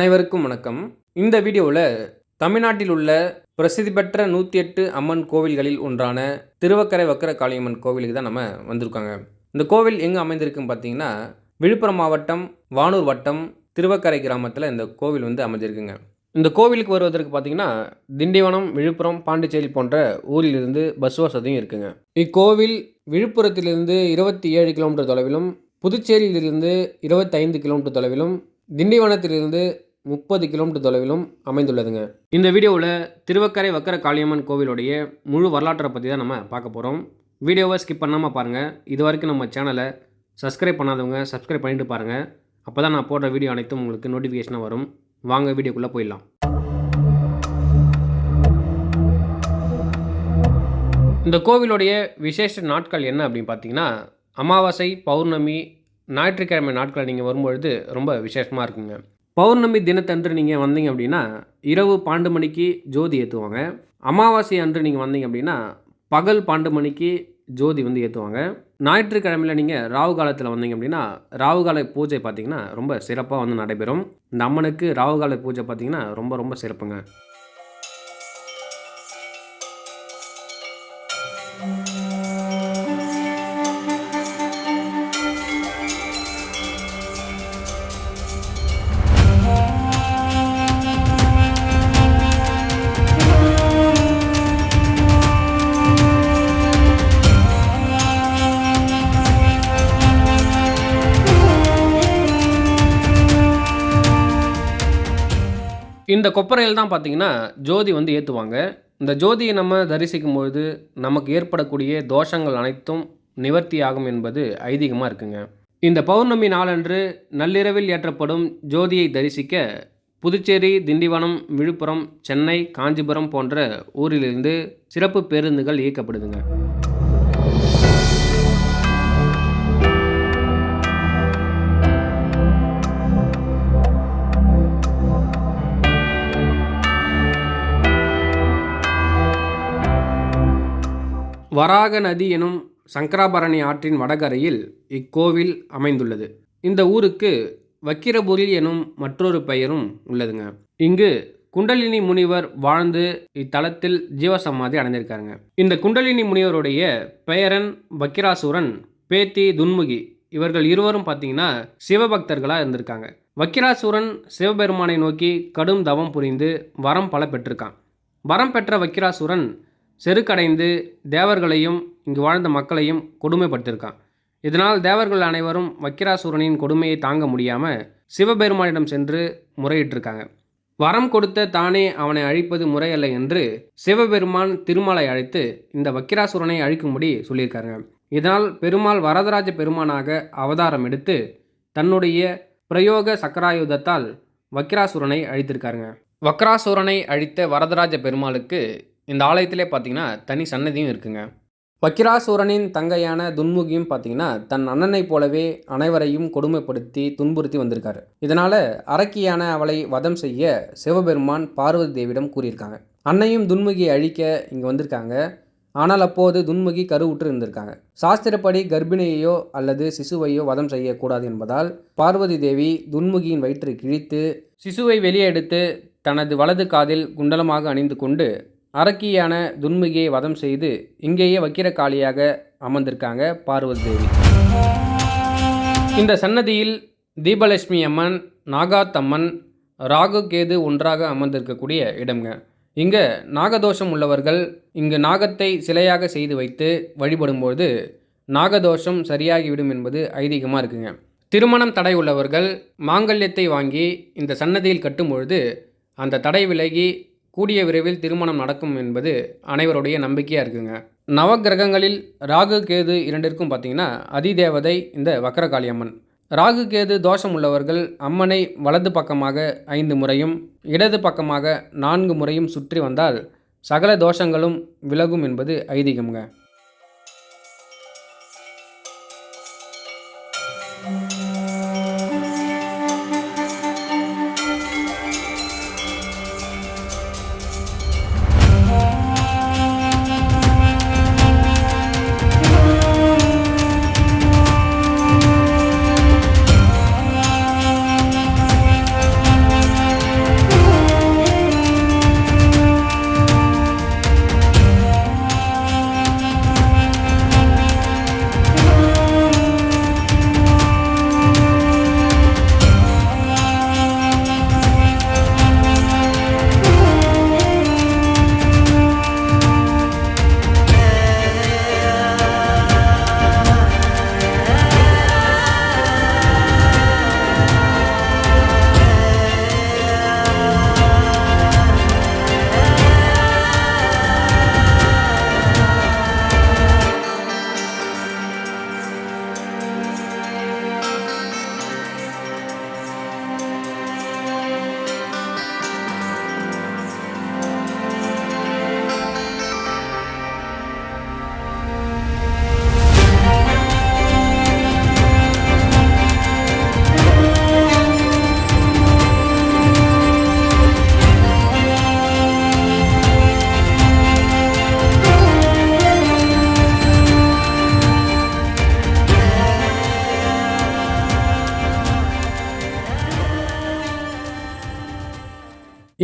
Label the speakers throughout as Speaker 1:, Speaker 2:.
Speaker 1: அனைவருக்கும் வணக்கம். இந்த வீடியோவில் தமிழ்நாட்டில் உள்ள பிரசித்தி பெற்ற நூற்றி எட்டு அம்மன் கோவில்களில் ஒன்றான திருவக்கரை வக்கர காளியம்மன் கோவிலுக்கு தான் நம்ம வந்திருக்காங்க. இந்த கோவில் எங்கே அமைந்திருக்குன்னு பார்த்தீங்கன்னா விழுப்புரம் மாவட்டம் வானூர் வட்டம் திருவக்கரை கிராமத்தில் இந்த கோவில் வந்து அமைஞ்சிருக்குங்க. இந்த கோவிலுக்கு வருவதற்கு பார்த்தீங்கன்னா திண்டிவனம் விழுப்புரம் பாண்டிச்சேரி போன்ற ஊரிலிருந்து பஸ் வசதியும் இருக்குங்க. இக்கோவில் விழுப்புரத்திலிருந்து இருபத்தி ஏழு கிலோமீட்டர் தொலைவிலும் புதுச்சேரியிலிருந்து இருபத்தைந்து கிலோமீட்டர் தொலைவிலும் திண்டிவனத்திலிருந்து முப்பது கிலோமீட்டர் தொலைவிலும் அமைந்துள்ளதுங்க. இந்த வீடியோவில் திருவக்கரை வக்கர காளியம்மன் கோவிலுடைய முழு வரலாற்றை பற்றி தான் நம்ம பார்க்க போகிறோம் வீடியோவை ஸ்கிப் பண்ணாமல் பாருங்கள் இது வரைக்கும் நம்ம சேனலை சப்ஸ்கிரைப் பண்ணாதவங்க சப்ஸ்கிரைப் பண்ணிட்டு பாருங்கள் அப்போ தான் நான் போடுற வீடியோ அனைத்தும் உங்களுக்கு நோட்டிஃபிகேஷனாக வரும். வாங்க வீடியோக்குள்ளே போயிடலாம். இந்த கோவிலுடைய விசேஷ நாட்கள் என்ன அப்படின்னு பார்த்தீங்கன்னா அமாவாசை பௌர்ணமி ஞாயிற்றுக்கிழமை நாட்கள் நீங்கள் வரும்பொழுது ரொம்ப விசேஷமாக இருக்குங்க. பௌர்ணமி தினத்தன்று நீங்கள் வந்தீங்க அப்படின்னா இரவு பன்னெண்டு மணிக்கு ஜோதி ஏற்றுவாங்க அமாவாசை அன்று நீங்கள் வந்தீங்க அப்படின்னா பகல் பன்னெண்டு மணிக்கு ஜோதி வந்து ஏற்றுவாங்க ஞாயிற்றுக்கிழமையில் நீங்கள் ராகு காலத்தில் வந்தீங்க அப்படின்னா ராகு கால பூஜை பார்த்தீங்கன்னா ரொம்ப சிறப்பாக வந்து நடைபெறும். இந்த அம்மனுக்கு ராகு கால பூஜை பார்த்தீங்கன்னா ரொம்ப ரொம்ப சிறப்புங்க. இந்த கொப்பரையில் தான் பார்த்தீங்கன்னா ஜோதி வந்து ஏற்றுவாங்க இந்த ஜோதியை நம்ம தரிசிக்கும் பொழுது நமக்கு ஏற்படக்கூடிய தோஷங்கள் அனைத்தும் நிவர்த்தி ஆகும் என்பது ஐதீகமாக இருக்குங்க. இந்த பௌர்ணமி நாளன்று நள்ளிரவில் ஏற்றப்படும் ஜோதியை தரிசிக்க புதுச்சேரி திண்டிவனம் விழுப்புரம் சென்னை காஞ்சிபுரம் போன்ற ஊரிலிருந்து சிறப்பு பேருந்துகள் இயக்கப்படுதுங்க. வராக நதி எனும் சங்கராபரணி ஆற்றின் வடகரையில் இக்கோவில் அமைந்துள்ளது. இந்த ஊருக்கு வக்கிரபுரி எனும் மற்றொரு பெயரும் உள்ளதுங்க. இங்கு குண்டலினி முனிவர் வாழ்ந்து இத்தலத்தில் ஜீவசமாதி அடைந்திருக்காருங்க. இந்த குண்டலினி முனிவருடைய பெயரன் வக்கிராசுரன் பேத்தி துன்முகி இவர்கள் இருவரும் பார்த்தீங்கன்னா சிவபக்தர்களாக இருந்திருக்காங்க. வக்கிராசுரன் சிவபெருமானை நோக்கி கடும் தவம் புரிந்து வரம் பல பெற்றிருக்கான். வரம் பெற்ற வக்கிராசுரன் செருக்கடைந்து தேவர்களையும் இங்கு வாழ்ந்த மக்களையும் கொடுமைப்படுத்தியிருக்கான். இதனால் தேவர்கள் அனைவரும் வக்கிராசுரனின் கொடுமையை தாங்க முடியாமல் சிவபெருமானிடம் சென்று முறையிட்டிருக்காங்க. வரம் கொடுத்த தானே அவனை அழிப்பது முறையல்ல என்று சிவபெருமான் திருமாலை அழைத்து இந்த வக்கிராசுரனை அழிக்கும்படி சொல்லியிருக்காங்க இதனால் பெருமாள் வரதராஜ பெருமானாக அவதாரம் எடுத்து தன்னுடைய பிரயோக சக்கராயுதத்தால் வக்கிராசுரனை அழித்திருக்காருங்க. வக்ராசுரனை அழித்த வரதராஜ பெருமாளுக்கு இந்த ஆலயத்திலே பார்த்தீங்கன்னா தனி சன்னதியும் இருக்குங்க. வக்கிராசூரனின் தங்கையான துன்முகியும் பார்த்தீங்கன்னா தன் அண்ணனைப் போலவே அனைவரையும் கொடுமைப்படுத்தி துன்புறுத்தி வந்திருக்காரு. இதனால் அரக்கியான அவளை வதம் செய்ய சிவபெருமான் பார்வதி தேவியிடம் கூறியிருக்காங்க. அன்னையும் துன்முகியை அழிக்க இங்கே வந்திருக்காங்க. ஆனால் அப்போது துன்முகி கருவுற்று இருந்திருக்காங்க. சாஸ்திரப்படி கர்ப்பிணியையோ அல்லது சிசுவையோ வதம் செய்யக்கூடாது என்பதால் பார்வதி தேவி துன்முகியின் வயிற்றை கிழித்து சிசுவை வெளியே எடுத்து தனது வலது காதில் குண்டலமாக அணிந்து கொண்டு அரக்கியான துன்முகியை வதம் செய்து இங்கேயே வக்கிரகாளியாக அமர்ந்திருக்காங்க பார்வதி தேவி. இந்த சன்னதியில் தீபலட்சுமி அம்மன் நாகாத்தம்மன் ராகு கேது ஒன்றாக அமர்ந்திருக்கக்கூடிய இடம்ங்க. இங்கே நாகதோஷம் உள்ளவர்கள் இங்கு நாகத்தை சிலையாக செய்து வைத்து வழிபடும்போது நாகதோஷம் சரியாகிவிடும் என்பது ஐதீகமாக இருக்குங்க. திருமணம் தடை உள்ளவர்கள் மாங்கல்யத்தை வாங்கி இந்த சன்னதியில் கட்டும் பொழுது அந்த தடை விலகி கூடிய விரைவில் திருமணம் நடக்கும் என்பது அனைவருடைய நம்பிக்கையாக இருக்குங்க. நவகிரகங்களில் ராகு கேது இரண்டிற்கும் பார்த்தீங்கன்னா அதிதேவதை இந்த வக்கரகாளியம்மன் ராகு கேது தோஷம் உள்ளவர்கள் அம்மனை வலது பக்கமாக ஐந்து முறையும் இடது பக்கமாக நான்கு முறையும் சுற்றி வந்தால் சகல தோஷங்களும் விலகும் என்பது ஐதீகம்ங்க.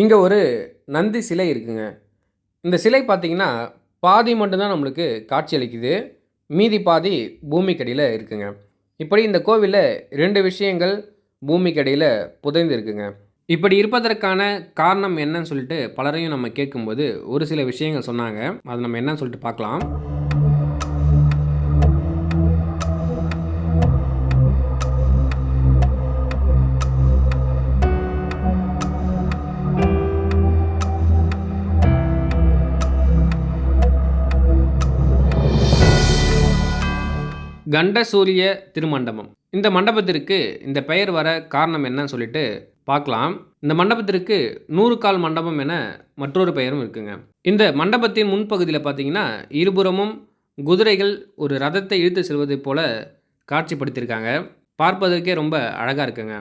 Speaker 1: இங்கே ஒரு நந்தி சிலை இருக்குங்க. இந்த சிலை பார்த்தீங்கன்னா பாதி மட்டும்தான் நம்மளுக்கு காட்சி அளிக்குது. மீதி பாதி பூமிக்கடியில் இருக்குங்க. இப்படி இந்த கோவிலில் ரெண்டு விஷயங்கள் பூமிக்கடியில் புதைந்து இருக்குங்க இப்படி இருப்பதற்கான காரணம் என்னன்னு சொல்லிட்டு பலரையும் நம்ம கேட்கும்போது ஒரு சில விஷயங்கள் சொன்னாங்க. அது நம்ம என்னன்னு சொல்லிட்டு பார்க்கலாம். கண்டசூரிய திருமண்டபம். இந்த மண்டபத்திற்கு இந்த பெயர் வர காரணம் என்னன்னு சொல்லிட்டு பார்க்கலாம். இந்த மண்டபத்திற்கு நூறு கால் மண்டபம் என மற்றொரு பெயரும் இருக்குங்க. இந்த மண்டபத்தின் முன்பகுதியில் பார்த்தீங்கன்னா இருபுறமும் குதிரைகள் ஒரு ரதத்தை இழுத்து செல்வதைப் போல காட்சிப்படுத்தியிருக்காங்க. பார்ப்பதற்கே ரொம்ப அழகாக இருக்குங்க.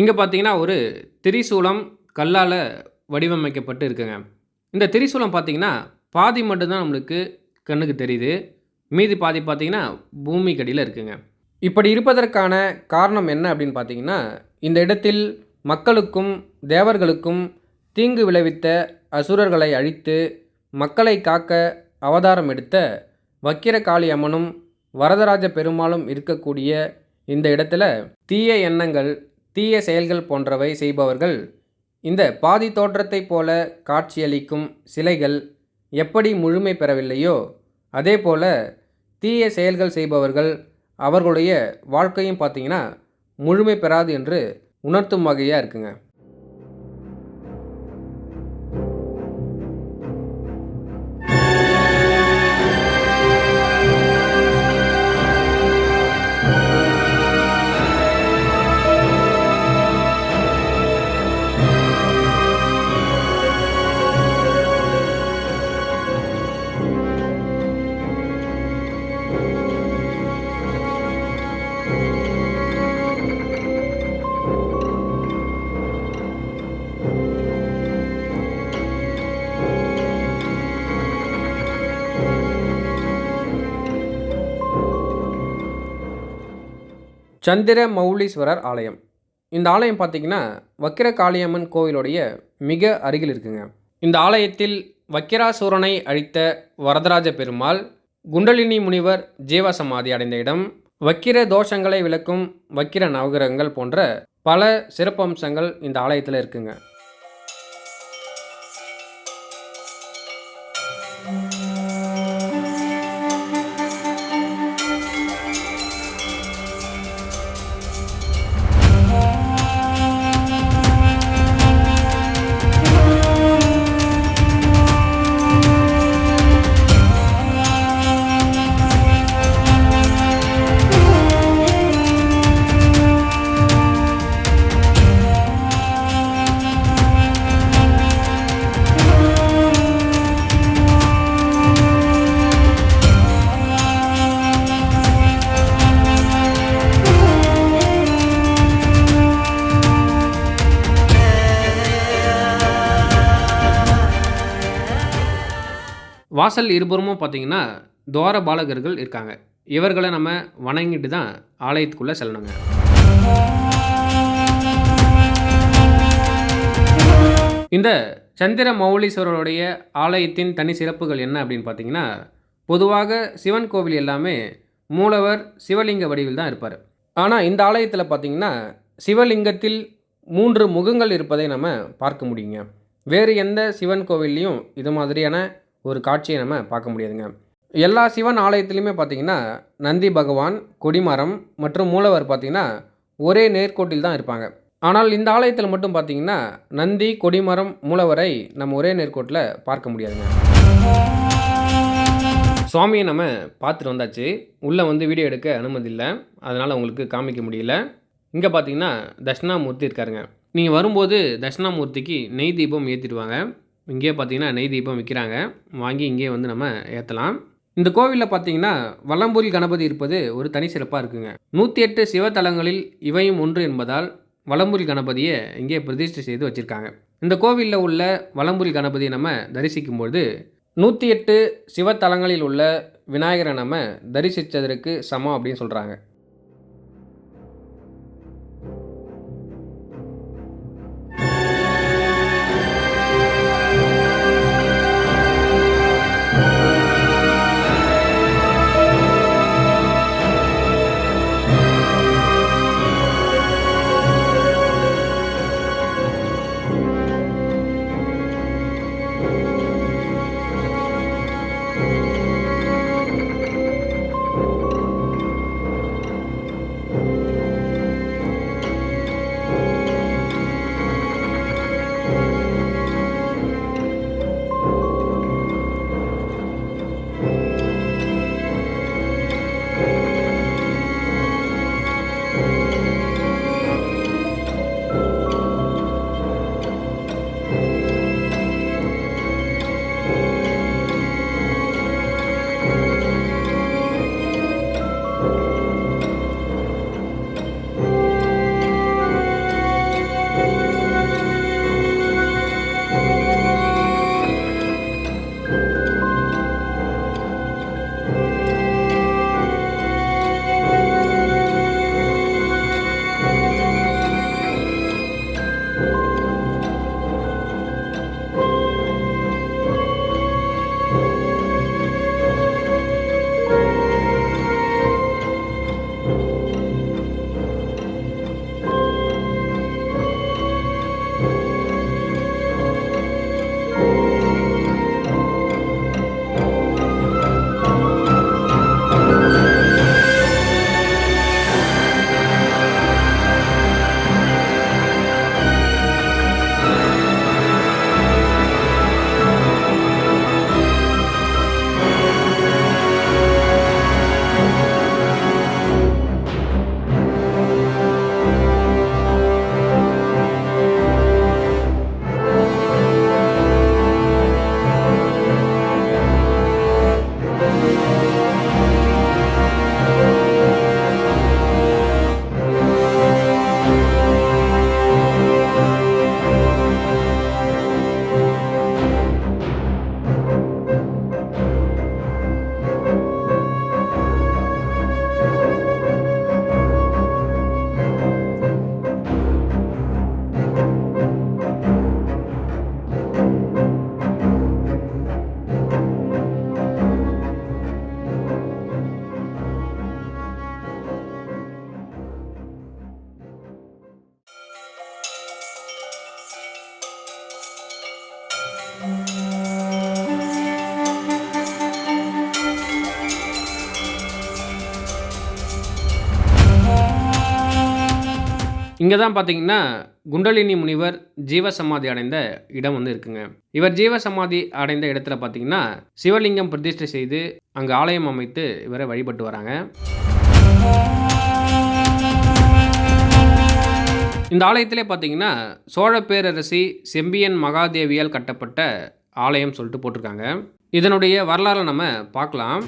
Speaker 1: இங்கே பார்த்தீங்கன்னா ஒரு திரிசூலம் கல்லால் வடிவமைக்கப்பட்டு இருக்குங்க. இந்த திரிசூலம் பார்த்தீங்கன்னா பாதி மட்டும்தான் நம்மளுக்கு கண்ணுக்கு தெரியுது. மீதி பாதி பார்த்தீங்கன்னா பூமிக்கு அடியில் இருக்குங்க. இப்படி இருப்பதற்கான காரணம் என்ன அப்படின்னு பார்த்தீங்கன்னா இந்த இடத்தில் மக்களுக்கும் தேவர்களுக்கும் தீங்கு விளைவித்த அசுரர்களை அழித்து மக்களை காக்க அவதாரம் எடுத்த வக்கிரகாளி அம்மனும் வரதராஜ பெருமாளும் இருக்கக்கூடிய இந்த இடத்துல தீய எண்ணங்கள் தீய செயல்கள் போன்றவை செய்பவர்கள் இந்த பாதி தோற்றத்தைப் போல காட்சியளிக்கும் சிலைகள் எப்படி முழுமை பெறவில்லையோ அதே போல் தீய செயல்கள் செய்பவர்கள் அவர்களுடைய வாழ்க்கையும் பார்த்தீங்கன்னா முழுமை பெறாது என்று உணர்த்தும் வகையாக இருக்குங்க. சந்திர மௌலீஸ்வரர் ஆலயம். இந்த ஆலயம் பார்த்தீங்கன்னா வக்கிர காளியம்மன் கோவிலுடைய மிக அருகில் இருக்குங்க. இந்த ஆலயத்தில் வக்கிராசூரனை அழித்த வரதராஜ பெருமாள் குண்டலினி முனிவர் ஜீவசமாதி அடைந்த இடம் வக்கிர தோஷங்களை விளக்கும் வக்கிர நவகிரகங்கள் போன்ற பல சிறப்பம்சங்கள் இந்த ஆலயத்தில் இருக்குங்க. வாசல் இருபுறமும் பார்த்தீங்கன்னா துவார பாலகர்கள் இருக்காங்க. இவர்களை நம்ம வணங்கிட்டு தான் ஆலயத்துக்குள்ளே செல்லணுங்க. இந்த சந்திர மௌலீஸ்வரருடைய ஆலயத்தின் தனி சிறப்புகள் என்ன அப்படின்னு பார்த்தீங்கன்னா பொதுவாக சிவன் கோவில் எல்லாமே மூலவர் சிவலிங்க வடிவில் தான் இருப்பார். ஆனால் இந்த ஆலயத்தில் பார்த்தீங்கன்னா சிவலிங்கத்தில் மூன்று முகங்கள் இருப்பதை நம்ம பார்க்க முடியுங்க. வேறு எந்த சிவன் கோவில்லையும் இது மாதிரியான ஒரு காட்சியை நம்ம பார்க்க முடியாதுங்க. எல்லா சிவன் ஆலயத்துலேயுமே பார்த்தீங்கன்னா நந்தி பகவான் கொடிமரம் மற்றும் மூலவர் பார்த்தீங்கன்னா ஒரே நேர்கோட்டில் தான் இருப்பாங்க. ஆனால் இந்த ஆலயத்தில் மட்டும் பார்த்தீங்கன்னா நந்தி கொடிமரம் மூலவரை நம்ம ஒரே நேர்கோட்டில் பார்க்க முடியாதுங்க. சுவாமியை நம்ம பார்த்துட்டு வந்தாச்சு. உள்ளே வந்து வீடியோ எடுக்க அனுமதி இல்லை. அதனால் உங்களுக்கு காமிக்க முடியல. இங்கே பார்த்தீங்கன்னா தட்சிணாமூர்த்தி இருக்காருங்க. நீங்கள் வரும்போது தட்சிணாமூர்த்திக்கு நெய் தீபம் ஏற்றிடுவாங்க. இங்கேயே பார்த்தீங்கன்னா நெய் தீபம் விற்கிறாங்க. வாங்கி இங்கேயே வந்து நம்ம ஏற்றலாம் இந்த கோவிலில் பார்த்தீங்கன்னா வல்லம்பூரில் கணபதி இருப்பது ஒரு தனி சிறப்பாக இருக்குங்க. நூற்றி எட்டு சிவத்தலங்களில் இவையும் ஒன்று என்பதால் வலம்புரி கணபதியை இங்கே பிரதிஷ்டை செய்து வச்சுருக்காங்க. இந்த கோவிலில் உள்ள வலம்புரி கணபதியை நம்ம தரிசிக்கும்போது நூற்றி எட்டு சிவத்தலங்களில் உள்ள விநாயகரை நம்ம தரிசித்ததற்கு சமம் அப்படின்னு சொல்கிறாங்க இங்கே தான் பார்த்தீங்கன்னா குண்டலினி முனிவர் ஜீவசமாதி அடைந்த இடம் வந்து இருக்குங்க. இவர் ஜீவசமாதி அடைந்த இடத்துல பார்த்தீங்கன்னா சிவலிங்கம் பிரதிஷ்டை செய்து அங்கே ஆலயம் அமைத்து இவரை வழிபட்டு வராங்க. இந்த ஆலயத்திலே பார்த்தீங்கன்னா சோழ பேரரசி செம்பியன் மகாதேவியால் கட்டப்பட்ட ஆலயம் சொல்லிட்டு போட்டிருக்காங்க. இதனுடைய வரலாறை நம்ம பார்க்கலாம்.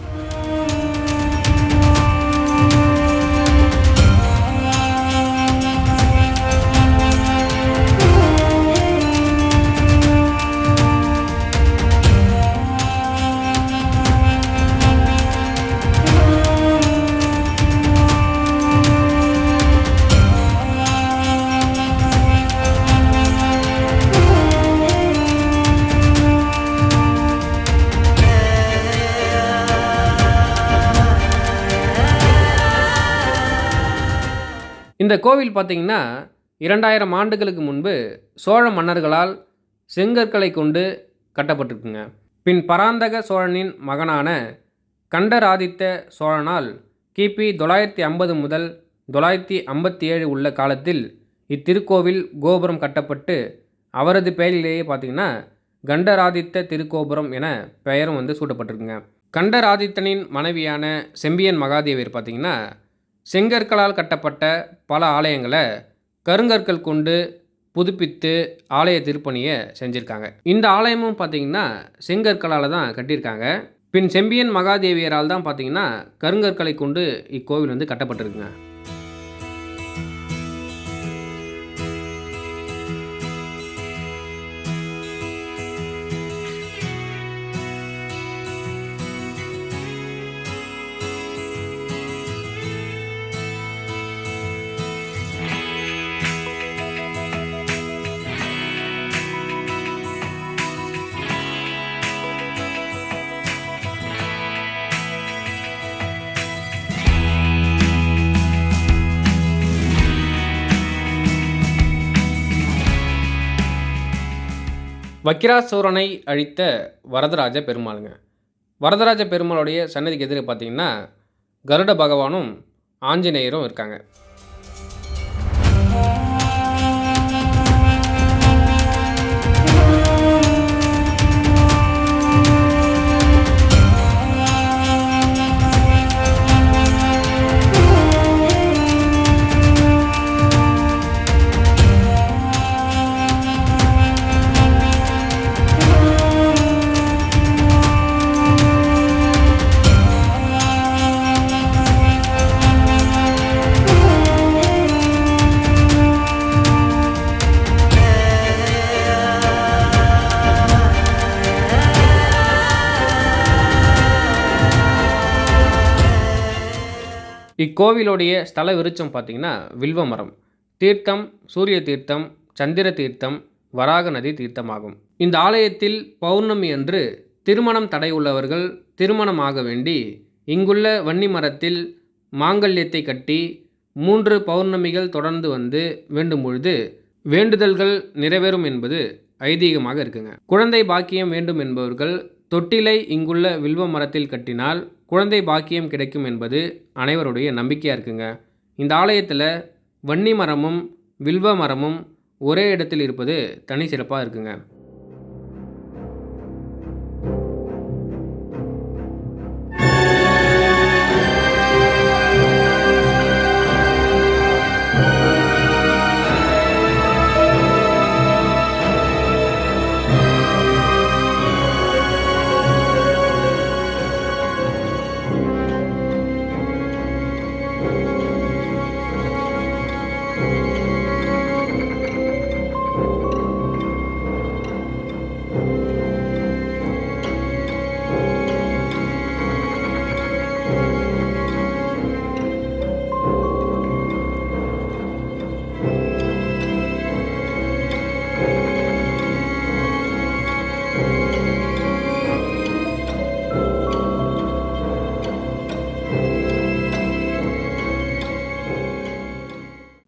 Speaker 1: இந்த கோவில் பார்த்தீங்கன்னா இரண்டாயிரம் ஆண்டுகளுக்கு முன்பு சோழ மன்னர்களால் செங்கற்களை கொண்டு கட்டப்பட்டிருக்குங்க. பின் பராந்தக சோழனின் மகனான கண்டராதித்த சோழனால் கிபி தொள்ளாயிரத்தி ஐம்பது முதல் தொள்ளாயிரத்தி ஐம்பத்தி ஏழு உள்ள காலத்தில் இத்திருக்கோவில் கோபுரம் கட்டப்பட்டு அவரது பெயரிலேயே பார்த்தீங்கன்னா கண்டராதித்த திருக்கோபுரம் என பெயரும் வந்து சூட்டப்பட்டிருக்குங்க. கண்டராதித்தனின் மனைவியான செம்பியன் மகாதேவியர் பார்த்திங்கன்னா செங்கற்களால் கட்டப்பட்ட பல ஆலயங்களை கருங்கற்கள் கொண்டு புதுப்பித்து ஆலய திருப்பணியை செஞ்சுருக்காங்க. இந்த ஆலயமும் பார்த்திங்கன்னா செங்கற்களால் தான் கட்டியிருக்காங்க. பின் செம்பியன் மகாதேவியரால் தான் பார்த்திங்கன்னா கருங்கற்களை கொண்டு இக்கோவில் வந்து கட்டப்பட்டிருக்குங்க. வக்கிராசூரனை அழித்த வரதராஜ பெருமாளுங்க. வரதராஜ பெருமாளுடைய சன்னதிக்கு எதிரே பார்த்தீங்கன்னா கருட பகவானும் ஆஞ்சநேயரும் இருக்காங்க. இக்கோவிலுடைய ஸ்தல விருட்சம் பார்த்திங்கன்னா வில்வ மரம் தீர்த்தம் சூரிய தீர்த்தம் சந்திர தீர்த்தம் வராக நதி தீர்த்தமாகும். இந்த ஆலயத்தில் பௌர்ணமி அன்று திருமணம் தடை உள்ளவர்கள் திருமணமாக வேண்டி இங்குள்ள வன்னி மரத்தில் மாங்கல்யத்தை கட்டி மூன்று பௌர்ணமிகள் தொடர்ந்து வந்து வேண்டும் பொழுது வேண்டுதல்கள் நிறைவேறும் என்பது ஐதீகமாக இருக்குங்க. குழந்தை பாக்கியம் வேண்டும் என்பவர்கள் தொட்டிலை இங்குள்ள வில்வ மரத்தில் கட்டினால் குழந்தை பாக்கியம் கிடைக்கும் என்பது அனைவருடைய நம்பிக்கையாக இருக்குங்க. இந்த ஆலயத்தில் வன்னி மரமும் வில்வ மரமும் ஒரே இடத்தில் இருப்பது தனி சிறப்பாக இருக்குங்க.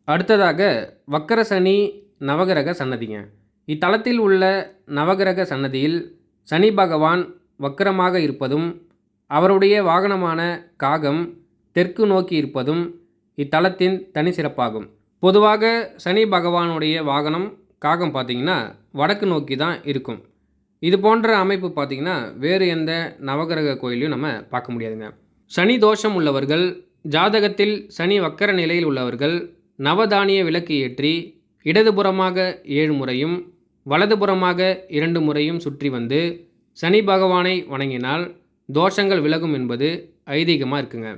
Speaker 1: அடுத்ததாக வக்கர சனி நவகிரக சன்னதிங்க. இத்தலத்தில் உள்ள நவகிரக சன்னதியில் சனி பகவான் வக்கரமாக இருப்பதும் அவருடைய வாகனமான காகம் தெற்கு நோக்கி இருப்பதும் இத்தலத்தின் தனி சிறப்பாகும். பொதுவாக சனி பகவானுடைய வாகனம் காகம் பார்த்திங்கன்னா வடக்கு நோக்கி தான் இருக்கும். இது போன்ற அமைப்பு பார்த்திங்கன்னா வேறு எந்த நவகிரக கோயிலையும் நம்ம பார்க்க முடியாதுங்க. சனி தோஷம் உள்ளவர்கள் ஜாதகத்தில் சனி வக்கர நிலையில் உள்ளவர்கள் நவதானிய விளக்கு ஏற்றி இடதுபுறமாக ஏழு முறையும் வலதுபுறமாக இரண்டு முறையும் சுற்றி வந்து சனி பகவானை வணங்கினால் தோஷங்கள் விலகும் என்பது ஐதீகமாக இருக்குங்க.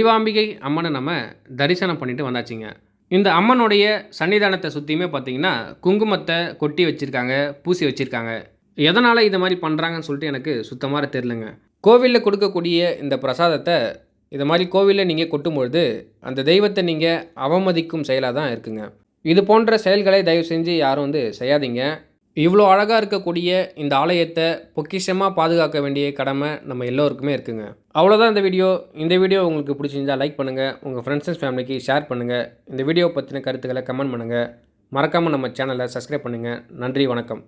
Speaker 1: வடிவாம்பிகை அம்மனை நம்ம தரிசனம் பண்ணிட்டு வந்தாச்சுங்க. இந்த அம்மனுடைய சன்னிதானத்தை சுற்றியுமே பார்த்தீங்கன்னா குங்குமத்தை கொட்டி வச்சுருக்காங்க பூசி வச்சுருக்காங்க. எதனால் இதை மாதிரி பண்ணுறாங்கன்னு சொல்லிட்டு எனக்கு சுத்தமாக தெரிலங்க கோவிலில் கொடுக்கக்கூடிய இந்த பிரசாதத்தை இதை மாதிரி கோவிலில் நீங்கள் கொட்டும்பொழுது அந்த தெய்வத்தை நீங்கள் அவமதிக்கும் செயலாக தான் இருக்குங்க. இது போன்ற செயல்களை தயவு செஞ்சு யாரும் வந்து செய்யாதீங்க. இவ்வளோ அழகாக இருக்கக்கூடிய இந்த ஆலயத்தை பொக்கிஷமாக பாதுகாக்க வேண்டிய கடமை நம்ம எல்லோருக்குமே இருக்குங்க. அவ்வளோதான் இந்த வீடியோ. இந்த வீடியோ உங்களுக்கு பிடிச்சிருந்தா லைக் பண்ணுங்கள் உங்கள் ஃப்ரெண்ட்ஸ் அண்ட் ஃபேமிலிக்கு ஷேர் பண்ணுங்கள் இந்த வீடியோ பற்றின கருத்துக்களை கமெண்ட் பண்ணுங்கள் மறக்காமல் நம்ம சேனலை சப்ஸ்கிரைப் பண்ணுங்கள் நன்றி வணக்கம்.